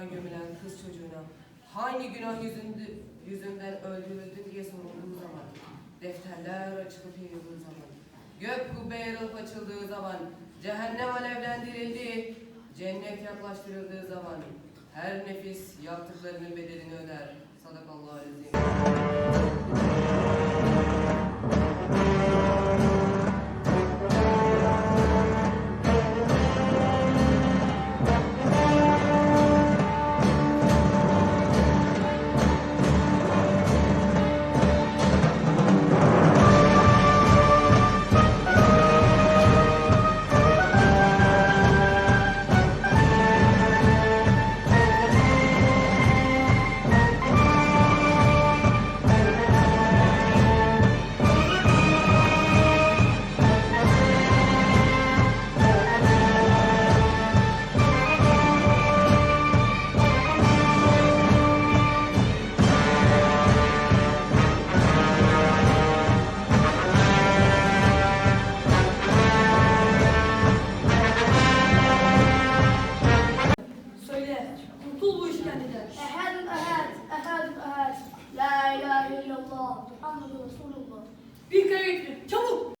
ve toprağa gömülen kız çocuğuna hangi günah yüzünde, yüzünden öldürüldün? diye sorulduğu zaman, defterler açılıp yayıldığı zaman, gök kubbe yarılıp açıldığı zaman, cehennem alevlendirildi, cennet yaklaştırıldığı zaman, her nefis yaptıklarının bedelini öder. Sadakallahu aleyhi Söyle, illallah. Muhammedu Resulullah. Bir kere getirin, çabuk!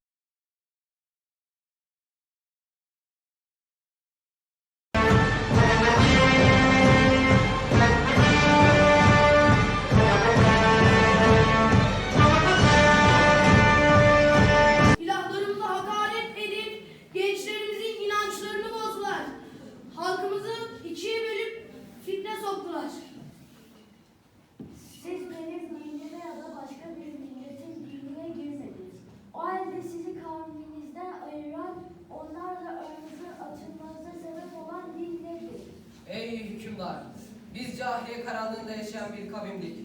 Biz cahiliye karanlığında yaşayan bir kavimdik.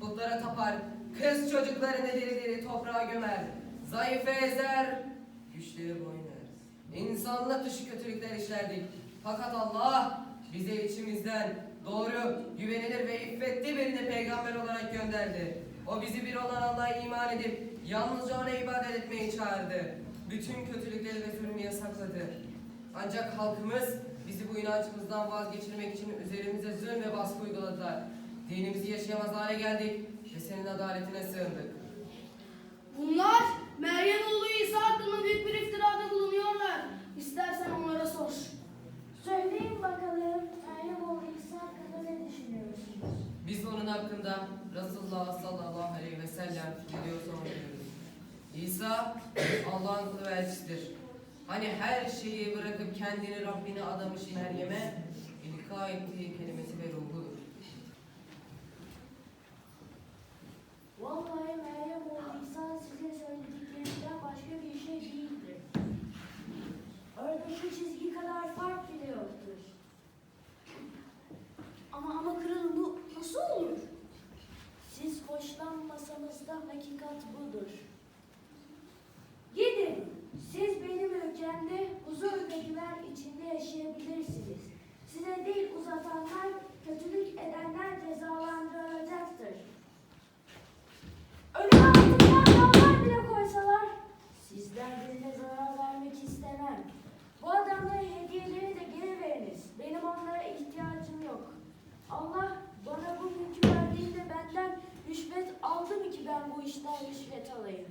Putlara tapar, kız çocuklarını diri diri toprağa gömer, zayıfı ezer, güçleri boyun eğer. İnsanlık dışı kötülükler işlerdik. Fakat Allah bize içimizden doğru, güvenilir ve iffetli birini peygamber olarak gönderdi. O bizi bir olan Allah'a iman edip yalnızca ona ibadet etmeyi çağırdı. Bütün kötülükleri ve zulmü yasakladı. Ancak halkımız bizi bu inancımızdan vazgeçirmek için üzerimize zulüm ve baskı uyguladılar. Dinimizi yaşayamaz hale geldik ve senin adaletine sığındık. Bunlar Meryem oğlu İsa hakkında büyük bir iftirada bulunuyorlar. İstersen onlara sor. Söyleyin bakalım Meryem oğlu İsa hakkında ne düşünüyorsunuz? Biz onun hakkında Resulullah sallallahu aleyhi ve sellem ne diyorsa onu diyoruz. İsa Allah'ın kulu ve elçisidir. Hani her şeyi bırakıp kendini Rabbine adamış Meryem'e ilka ettiği kelimesi ve ruhudur. Vallahi Meryem oğlu İsa size söylediklerinden başka bir şey değildir. Aradaki çizgi kadar fark bile yoktur. Ama ama kralım bu nasıl olur? Siz hoşlanmasanız da hakikat budur. Gidin, siz benim ülkemde birine zarar vermek istemem. Bu adamlara hediyeleri de geri veriniz. Benim onlara ihtiyacım yok. Allah bana bu mülkü verdiğinde benden rüşvet aldı mı ki ben bu işten rüşvet alayım?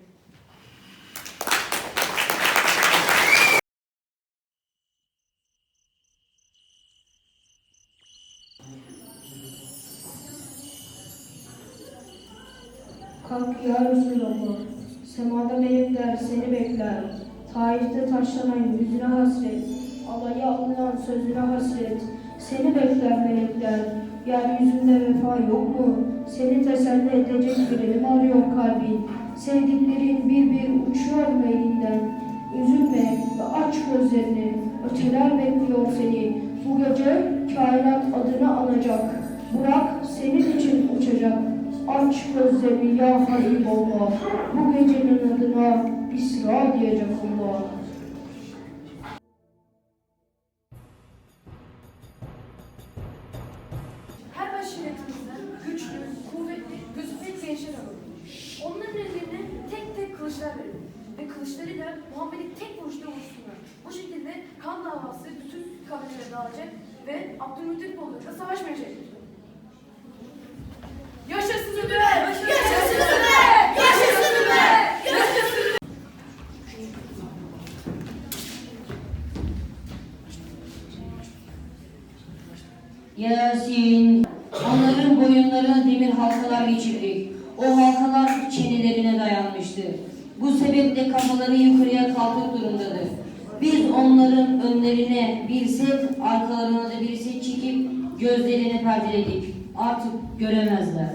Kalk ya Resulallah. Semada melekler seni bekler. Taif'te taşlanan yüzüne hasret. Alaya alınan sözüne hasret. Seni bekler melekler. Yeryüzünde vefa yok mu? Seni teselli edecek birini arıyor kalbin? Sevdiklerin bir bir uçuyor mu? Üzülme ve aç gözlerini. Öteler bekliyor seni. Bu gece kainat adını anacak. Burak senin için uçacak. Aç gözlerini ya Habiballah. Bu gecenin adına İsra diyecek Allah. Her başyönetimizden güçlü, kuvvetli, gözü pek gençler alın. Onların ellerine tek tek kılıçlar verin. Ve kılıçlarıyla Muhammed'i tek vuruşta vursunlar. Bu şekilde kan davası bütün kabilelere dağılacak ve Abdülmuttalip savaşmayacak. Yaşasın Sebeple kafaları yukarıya kalkık durumdadır. Biz onların önlerine bir set, arkalarına da bir set çekip gözlerini perdeledik. Artık göremezler.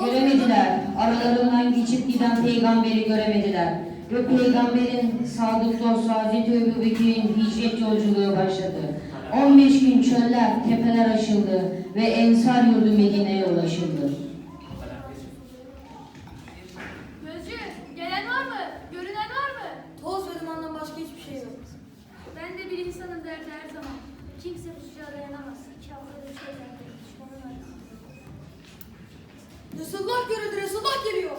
Göremediler. Aralarından geçip giden peygamberi göremediler. Ve peygamberin sadık dostu Hazreti Ebu Bekir'in hicret yolculuğu başladı. 15 gün çöller, tepeler aşıldı ve Ensar yurdu Medine'ye ulaşıldı. Gözcü, gelen var mı? Görünen var mı? Toz ve dumandan başka hiçbir şey yok. Ben de bir insanın derdi her zaman. Kimse bu dayanamaz. İki haftada çözer. Düşmanın arasında. Resulullah görüldü, Resulullah geliyor.